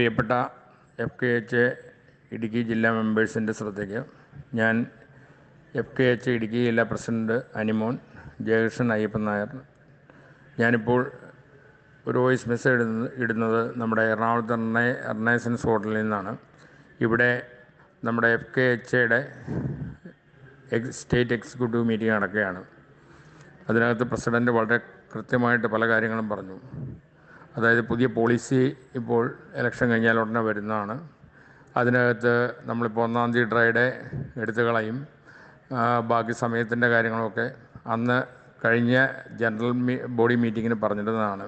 പ്രിയപ്പെട്ട F K H Idukki ജില്ലാ മെമ്പേഴ്സിന്റെ ശ്രദ്ധയ്ക്ക് ഞാൻ എഫ് കെ എച്ച് ഇടുക്കി ജില്ലാ പ്രസിഡന്റ് അനിമോൻ ജയകൃഷ്ണൻ അയ്യപ്പൻ നായർ. ഞാനിപ്പോൾ ഒരു വോയിസ് മെസ്സേജ് ഇടുന്നത് നമ്മുടെ എറണാകുളത്ത് എർണേ എർണേസൻസ് ഹോട്ടലിൽ നിന്നാണ്. ഇവിടെ നമ്മുടെ എഫ് കെ എച്ചയുടെ സ്റ്റേറ്റ് എക്സിക്യൂട്ടീവ് മീറ്റിംഗ് നടക്കുകയാണ്. അതിനകത്ത് പ്രസിഡന്റ് വളരെ കൃത്യമായിട്ട് പല കാര്യങ്ങളും പറഞ്ഞു. അതായത് പുതിയ പോളിസി ഇപ്പോൾ ഇലക്ഷൻ കഴിഞ്ഞാൽ ഉടനെ വരുന്നതാണ്. അതിനകത്ത് നമ്മളിപ്പോൾ ഒന്നാം തീയതി ഡ്രൈഡേ എടുത്തു കളയും. ബാക്കി സമയത്തിന്റെ കാര്യങ്ങളൊക്കെ അന്ന് കഴിഞ്ഞ ജനറൽ ബോഡി മീറ്റിങ്ങിന് പറഞ്ഞിരുന്നതാണ്.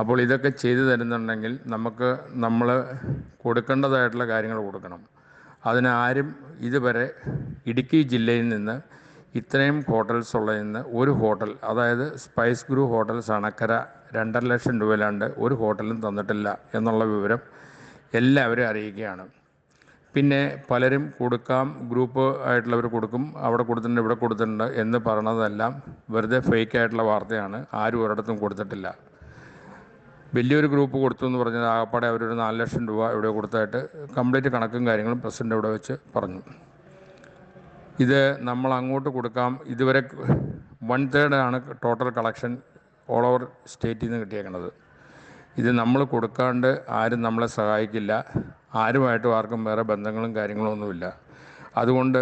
അപ്പോൾ ഇതൊക്കെ ചെയ്തു തരുന്നുണ്ടെങ്കിൽ നമുക്ക് നമ്മൾ കൊടുക്കേണ്ടതായിട്ടുള്ള കാര്യങ്ങൾ കൊടുക്കണം. അതിനാരും ഇതുവരെ ഇടുക്കി ജില്ലയിൽ നിന്ന് ഇത്രയും ഹോട്ടൽസ് ഉള്ളതിൽ നിന്ന് ഒരു ഹോട്ടൽ അതായത് സ്പൈസ് ഗ്രൂ ഹോട്ടൽസ് അണക്കര രണ്ടര ലക്ഷം രൂപയിലാണ്ട് ഒരു ഹോട്ടലും തന്നിട്ടില്ല എന്നുള്ള വിവരം എല്ലാവരും അറിയിക്കുകയാണ്. പിന്നെ പലരും കൊടുക്കാം ഗ്രൂപ്പ് ആയിട്ടുള്ളവർ കൊടുക്കും അവിടെ കൊടുത്തിട്ടുണ്ട് ഇവിടെ കൊടുത്തിട്ടുണ്ട് എന്ന് പറയണതെല്ലാം വെറുതെ ഫേക്ക് ആയിട്ടുള്ള വാർത്തയാണ് ആരും ഒരിടത്തും കൊടുത്തിട്ടില്ല. വലിയൊരു ഗ്രൂപ്പ് കൊടുത്തു എന്ന് പറഞ്ഞത് ആകപ്പാടെ അവരൊരു നാല് ലക്ഷം രൂപ ഇവിടെ കൊടുത്തായിട്ട് കംപ്ലീറ്റ് കണക്കും കാര്യങ്ങളും പ്രസിഡന്റ് ഇവിടെ വെച്ച് പറഞ്ഞു. ഇത് നമ്മൾ അങ്ങോട്ട് കൊടുക്കാം. ഇതുവരെ വൺ തേർഡ് ആണ് ടോട്ടൽ കളക്ഷൻ ഓൾ ഓവർ സ്റ്റേറ്റിൽ നിന്ന് കിട്ടിയേക്കുന്നത് ഇത് നമ്മൾ കൊടുക്കാണ്ട് ആരും നമ്മളെ സഹായിക്കില്ല. ആരുമായിട്ടും ആർക്കും വേറെ ബന്ധങ്ങളും കാര്യങ്ങളും ഒന്നുമില്ല. അതുകൊണ്ട്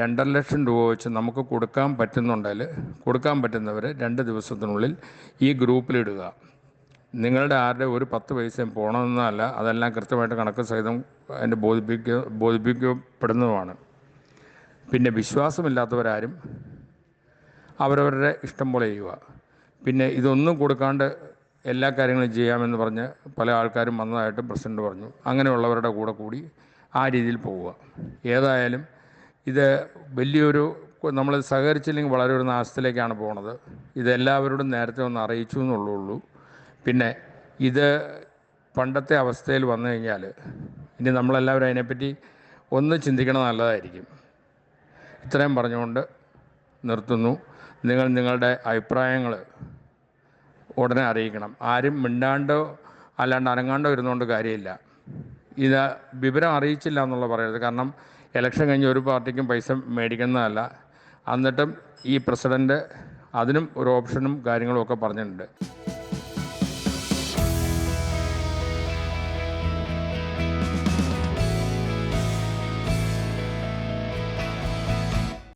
രണ്ടര ലക്ഷം രൂപ വെച്ച് നമുക്ക് കൊടുക്കാൻ പറ്റുന്നുണ്ടെങ്കിൽ കൊടുക്കാൻ പറ്റുന്നവർ രണ്ട് ദിവസത്തിനുള്ളിൽ ഈ ഗ്രൂപ്പിലിടുക നിങ്ങളുടെ ആരുടെ ഒരു പത്ത് പൈസയും പോകണമെന്നല്ല അതെല്ലാം കൃത്യമായിട്ട് കണക്ക് സഹിതം അതിന്റെ ബോധിപ്പിക്ക ബോധിപ്പിക്കപ്പെടുന്നതുമാണ്. പിന്നെ വിശ്വാസമില്ലാത്തവരാരും അവരവരുടെ ഇഷ്ടം പോലെ ചെയ്യുക. പിന്നെ ഇതൊന്നും കൊടുക്കാണ്ട് എല്ലാ കാര്യങ്ങളും ചെയ്യാമെന്ന് പറഞ്ഞ് പല ആൾക്കാരും വന്നതായിട്ട് പ്രസിഡന്റ് പറഞ്ഞു. അങ്ങനെയുള്ളവരുടെ കൂടെ കൂടി ആ രീതിയിൽ പോവുക. ഏതായാലും ഇത് വലിയൊരു നമ്മൾ സഹകരിച്ചില്ലെങ്കിൽ വളരെ ഒരു നാശത്തിലേക്കാണ് പോണത്. ഇതെല്ലാവരോടും നേരത്തെ ഒന്ന് അറിയിച്ചു എന്നുള്ളൂ പിന്നെ ഇത് പണ്ടത്തെ അവസ്ഥയിൽ വന്നു കഴിഞ്ഞാൽ ഇനി നമ്മളെല്ലാവരും അതിനെപ്പറ്റി ഒന്ന് ചിന്തിക്കണം നല്ലതായിരിക്കും. ഇത്രയും പറഞ്ഞുകൊണ്ട് നിർത്തുന്നു. നിങ്ങൾ നിങ്ങളുടെ അഭിപ്രായങ്ങൾ ഉടനെ അറിയിക്കണം. ആരും മിണ്ടാണ്ടോ അല്ലാണ്ട് അനങ്ങാണ്ടോ ഇരുന്നുകൊണ്ട് കാര്യമില്ല. ഇത് വിവരം അറിയിച്ചില്ല എന്നുള്ള പറയരുത്. കാരണം ഇലക്ഷൻ കഴിഞ്ഞ് ഒരു പാർട്ടിക്കും പൈസ മേടിക്കുന്നതല്ല. എന്നിട്ടും ഈ പ്രസിഡന്റ് അതിനും ഒരു ഓപ്ഷനും കാര്യങ്ങളും ഒക്കെ പറഞ്ഞിട്ടുണ്ട്.